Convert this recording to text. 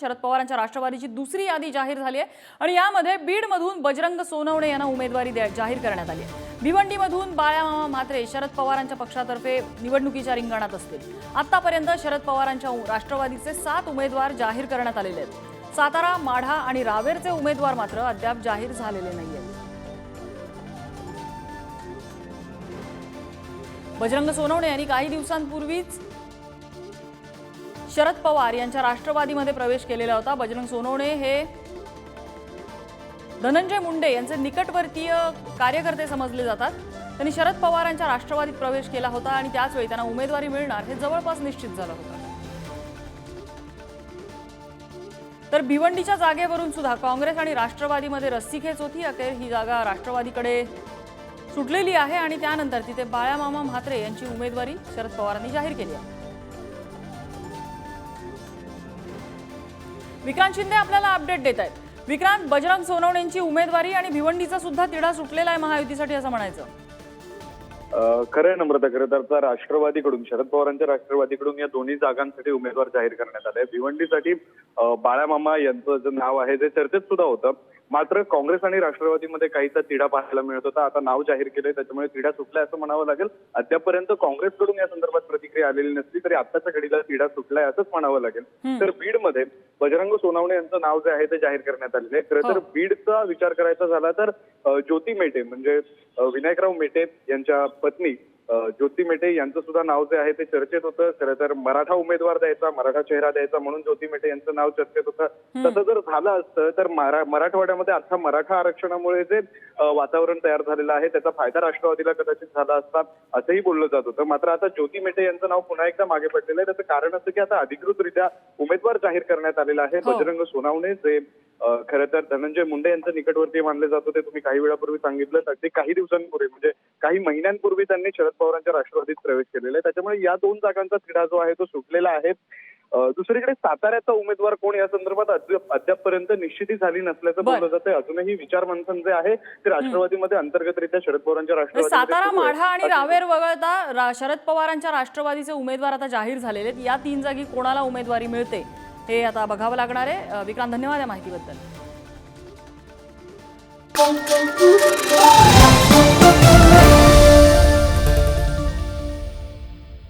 शरद पवारांच्या राष्ट्रवादीची दुसरी यादी जाहीर झाली आहे. आणि यामध्ये बीडमधून बजरंग सोनवणे यांना उमेदवारी द्या- जाहीर करण्यात आली आहे. भिवंडीमधून बाळ्यामामा म्हात्रे शरद पवारांच्या पक्षातर्फे निवडणुकीच्या रिंगणात असतील. आतापर्यंत शरद पवारांच्या राष्ट्रवादीचे सात उमेदवार जाहीर करण्यात आलेले आहेत. सातारा माढा आणि रावेरचे उमेदवार मात्र अद्याप जाहीर झालेले नाहीयेत. बजरंग सोनवणे यांनी काही दिवसांपूर्वीच शरद पवार यांच्या राष्ट्रवादीमध्ये प्रवेश केलेला होता. बजरंग सोनवणे हे धनंजय मुंडे यांचे निकटवर्तीय कार्यकर्ते समजले जातात. त्यांनी शरद पवारांच्या राष्ट्रवादीत प्रवेश केला होता आणि त्याच वेळी त्यांना उमेदवारी मिळणार हे जवळपास निश्चित झालं होतं. तर भिवंडीच्या जागेवरून सुद्धा काँग्रेस आणि राष्ट्रवादीमध्ये रस्सीखेच होती. अखेर ही जागा राष्ट्रवादीकडे सुटलेली आहे आणि त्यानंतर तिथे बाळामामा म्हात्रे यांची उमेदवारी शरद पवारांनी जाहीर केली आहे. विक्रांत शिंदे आपल्याला अपडेट देत आहेत. विक्रांत बजरंग सोनवणेंची उमेदवारी आणि भिवंडीचा सुद्धा तिढा सुटलेला आहे महायुतीसाठी असं म्हणायचं. खरं आहे नम्रता खरं तर राष्ट्रवादीकडून शरद पवारांच्या राष्ट्रवादीकडून या दोन्ही जागांसाठी उमेदवार जाहीर करण्यात आले. भिवंडीसाठी बाळामामा यांचं जे नाव आहे ते चर्चेत सुद्धा होतं. मात्र काँग्रेस आणि राष्ट्रवादीमध्ये काहीसा तिढा पाहायला मिळत होता. आता नाव जाहीर केलंय त्याच्यामुळे तिढा सुटलाय असं म्हणावं लागेल. अद्यापर्यंत काँग्रेसकडून या संदर्भात प्रतिक्रिया आलेली नसली तरी आत्ताच्या घडीला तिढा सुटलाय असंच म्हणावं लागेल. तर बीडमध्ये बजरंग सोनावणे यांचं नाव जे आहे ते जाहीर करण्यात आलेलं आहे. खरं तर बीडचा विचार करायचा झाला तर ज्योती मेटे म्हणजे विनायकराव मेटे यांच्या पत्नी ज्योती मेटे यांचं सुद्धा नाव जे आहे ते चर्चेत होतं. खरं तर मराठा उमेदवार द्यायचा मराठा चेहरा द्यायचा म्हणून ज्योती मेटे यांचं नाव चर्चेत होतं. तसं जर झालं असतं तर मरा मराठवाड्यामध्ये आता मराठा आरक्षणामुळे जे वातावरण तयार झालेलं आहे त्याचा फायदा राष्ट्रवादीला कदाचित झाला असता असंही बोललं जात होतं. मात्र आता ज्योती मेटे यांचं नाव पुन्हा एकदा मागे पडलेलं आहे. त्याचं कारण असं की आता अधिकृतरित्या उमेदवार जाहीर करण्यात आलेला आहे. हो. बजरंग सोनावणे जे खरं तर धनंजय मुंडे यांचं निकटवर्ती मानले जात होते तुम्ही काही वेळापूर्वी सांगितलं अगदी काही दिवसांपूर्वी म्हणजे काही महिन्यांपूर्वी त्यांनी शरद पवारांच्या राष्ट्रवादीत प्रवेश केलेला आहे. त्याच्यामुळे या दोन जागांचा तिढा जो आहे तो सुटलेला आहे. दुसरीकडे साताऱ्याचा उमेदवार कोण या संदर्भात अद्याप अद्यापपर्यंत निश्चिती झाली नसल्याचं. बोललं जातंय. अजूनही विचार मंथन जे आहे ते राष्ट्रवादीमध्ये अंतर्गतरित्या शरद पवारांच्या म्हणजे राष्ट्रवादी सातारा माढा आणि रावेर वगळता शरद पवारांच्या राष्ट्रवादीचे उमेदवार आता जाहीर झालेले आहेत. या तीन जागी कोणाला उमेदवारी मिळते हे आता बघावं लागणार आहे. विक्रांत धन्यवाद या माहितीबद्दल.